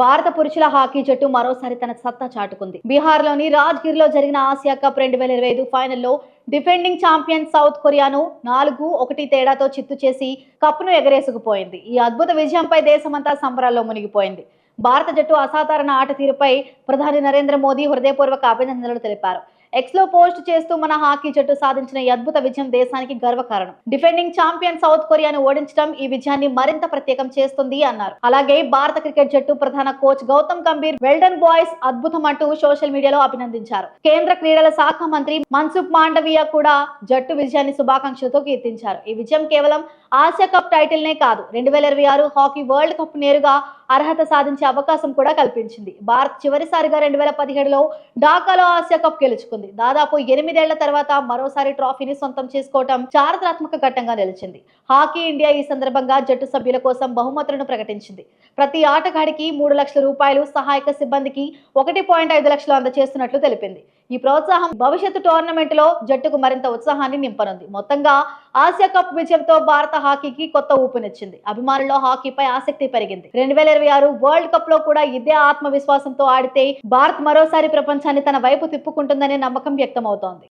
భారత పురుషుల హాకీ జట్టు మరోసారి తన సత్తా చాటుకుంది. బీహార్లోని రాజ్గిరిలో జరిగిన ఆసియా కప్ రెండు వేల ఇరవై ఐదు ఫైనల్లో డిఫెండింగ్ ఛాంపియన్ సౌత్ కొరియాను నాలుగు ఒకటి తేడాతో చిత్తు చేసి కప్ను ఎగరేసుకుపోయింది. ఈ అద్భుత విజయంపై దేశమంతా సంబరాల్లో మునిగిపోయింది. భారత జట్టు అసాధారణ ఆట తీరుపై ప్రధాని నరేంద్ర మోదీ హృదయపూర్వక అభినందనలు తెలిపారు. ఎక్స్లో పోస్ట్ చేస్తూ మన హాకీ జట్టు సాధించిన ఈ అద్భుత విజయం దేశానికి గర్వకారణం. డిఫెండింగ్ ఛాంపియన్ సౌత్ కొరియాను ఓడించడం ఈ విజయాన్ని మరింత ప్రత్యేకం చేస్తుంది అన్నారు. అలాగే భారత క్రికెట్ జట్టు ప్రధాన coach Gautam Gambhir well done boys అద్భుతం అంటూ సోషల్ మీడియాలో అభినందించారు. కేంద్ర క్రీడల శాఖ మంత్రి మన్సుఖ్ మాండవీయ కూడా జట్టు విజయాన్ని శుభాకాంక్షలతో కీర్తించారు. ఈ విజయం కేవలం ఆసియా కప్ టైటిల్నే కాదు రెండు వేల ఇరవై ఆరు హాకీ వరల్డ్ కప్ నేరుగా అర్హత సాధించే అవకాశం కూడా కల్పించింది. భారత్ చివరిసారిగా రెండు వేల పదిహేడులో ఢాకాలో ఆసియా కప్ గెలుచుకుంది. దాదాపు ఎనిమిదేళ్ళ తర్వాత మరోసారి ట్రోఫీని సొంతం చేసుకోవటం చారిత్రాత్మక ఘట్టంగా నిలిచింది. హాకీ ఇండియా ఈ సందర్భంగా జట్టు సభ్యుల కోసం బహుమతులను ప్రకటించింది. ప్రతి ఆటగాడికి మూడు లక్షల రూపాయలు సహాయక సిబ్బందికి ఒకటి పాయింట్ ఐదు లక్షలు అందజేస్తున్నట్లు తెలిపింది. ఈ ప్రోత్సాహం భవిష్యత్తు టోర్నమెంట్లో జట్టుకు మరింత ఉత్సాహాన్ని నింపనుంది. మొత్తంగా ఆసియా కప్ విజయంతో భారత హాకీకి కొత్త ఊపునిచ్చింది. అభిమానుల్లో హాకీపై ఆసక్తి పెరిగింది. రెండు వేల ఇరవై ఆరు వరల్డ్ కప్లో కూడా ఇదే ఆత్మవిశ్వాసంతో ఆడితే భారత్ మరోసారి ప్రపంచాన్ని తన వైపు తిప్పుకుంటుందనే నమ్మకం వ్యక్తమవుతోంది.